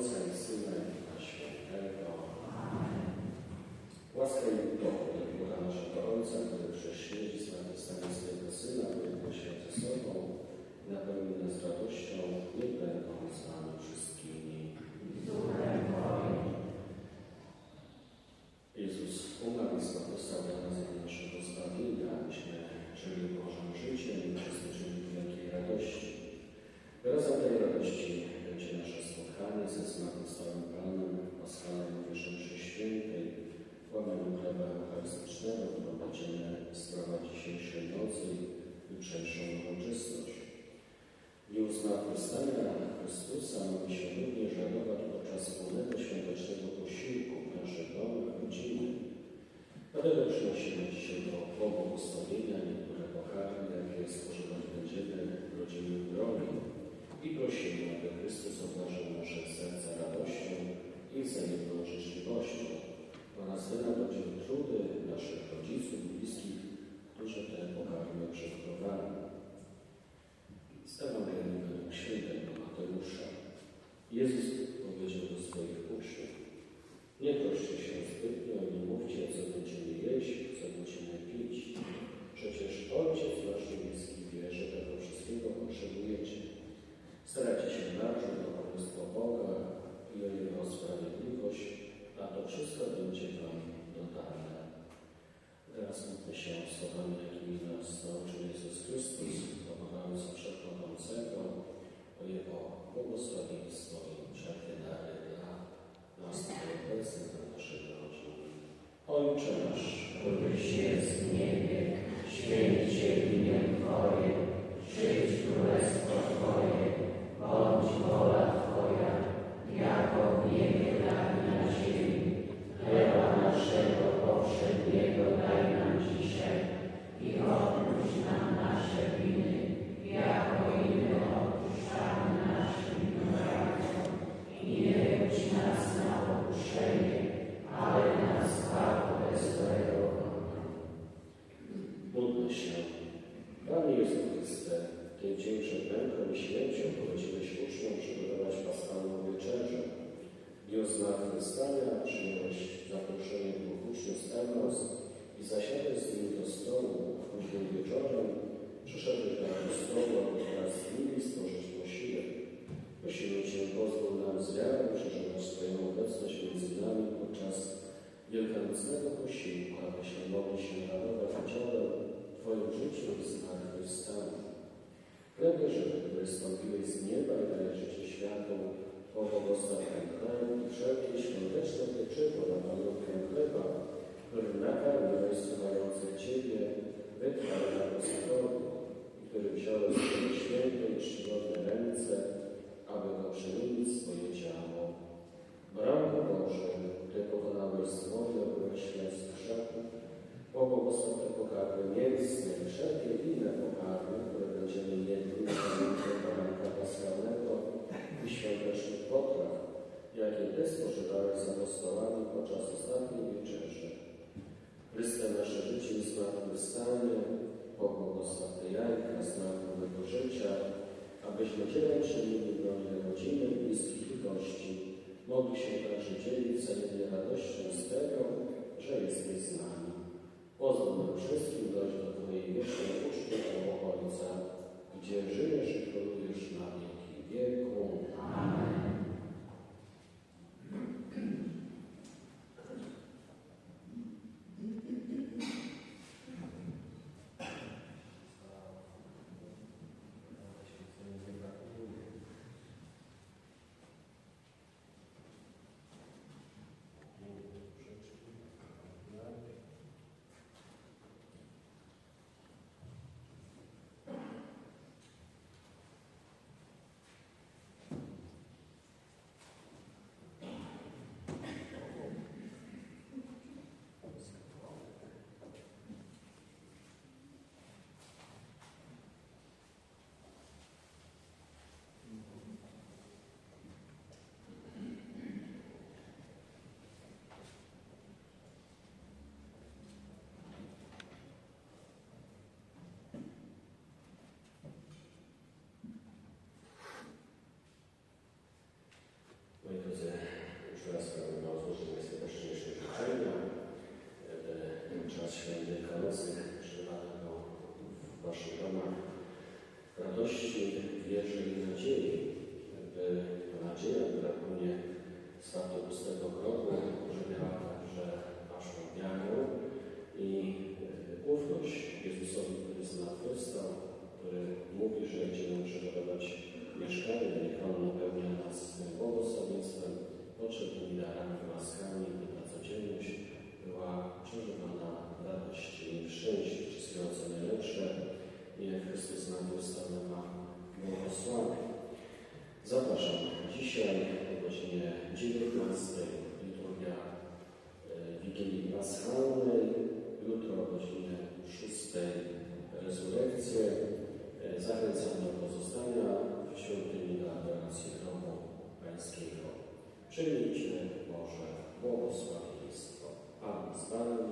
Ojca i Syna i Świętego. Łaska i dochód Boga naszego Ojca, który przez śmierć zmartwychwstanie swojego Syna pojednał się ze sobą i napełnił nas radością, niech będą z nami wszystkimi. Będziemy sprawować dzisiejszej nocy i jutrzejszą uroczystość. W dniu zmartwychwstania Chrystusa mamy się również radować podczas wspólnego świątecznego posiłku w naszych domach, rodziny. Dlatego przynosimy dzisiaj do pobłogosławienia niektóre pokarmy, jakie spożywać będziemy w rodzinnym gronie i prosimy, aby Chrystus obdarzył nasze serca radością i wzajemną życzliwością oraz wynagrodził trudy naszych rodziców i bliskich, którzy te pokarmy przygotowali. Z Ewangelii według świętego Mateusza. Jezus powiedział do swoich uczniów, nie troszcie się zbytnio i nie mówcie, co będziemy jeść, co będziemy pić. Przecież Ojciec Wasz Niebieski wie, że tego wszystkiego potrzebujecie. Zmartwychwstania przyjąłeś zaproszenie dwóch uczniów z Emaus i zasiadłeś z nimi do stołu, a późnym wieczorem przyszedłeś do tego stołu, aby wraz z nimi stworzyć posiłek. Prosimy Cię, pozwól nam z wiarą przeżywać swoją obecność między nami podczas wielkanocnego posiłku, abyśmy mogli się radować udziałem w Twoim życiu i zmartwychwstaniu. Chlebie żywy, który stąpiłeś z nieba i daje życie światu, pobłogosław ten chleb i wszelkie świąteczne pieczywo na pamiątkę chleba, którym nakarmiłeś słuchających Ciebie, wytrwale na Gospodu, który wziąłeś w swoje święte i czcigodne ręce, aby w swoje ciało. Branku Boże, Ty pokonałeś zło i obyłeś z grzechu, pobłogosław te pokarmy mięsne i wszelkie inne pokarmy, które będziemy jedli na pamiątkę poranka paschalnego i świątecznych potraw, jakie Ty spożywałeś z apostołami podczas ostatniej wieczerzy. Chryste nasze życie i zmartwychwstanie, pobłogosław te jajka zmarłego życia, abyśmy Ciebie czynili w gronie rodziny, bliskich i gości, mogli się także dzielić wzajemnie radością z tego, że jesteś z nami. Pozwól nam wszystkim dojść do Twojej wiecznej uczty Ojca, gdzie żyjesz i królujesz na ecco z tamto pustego grobu, ożywiała także naszą wiarę i e, ufność Jezusowi, który jest zmartwychwstał, który mówi, że idziemy przygotować mieszkanie. 19 liturgia e, Wigilii Paschalnej, jutro o godzinie 6 resurrekcję. E, Zachęcam do pozostania w świątyni na adoracji grobu Pańskiego. Przyjmijcie Boże błogosławieństwo. Pan z Wami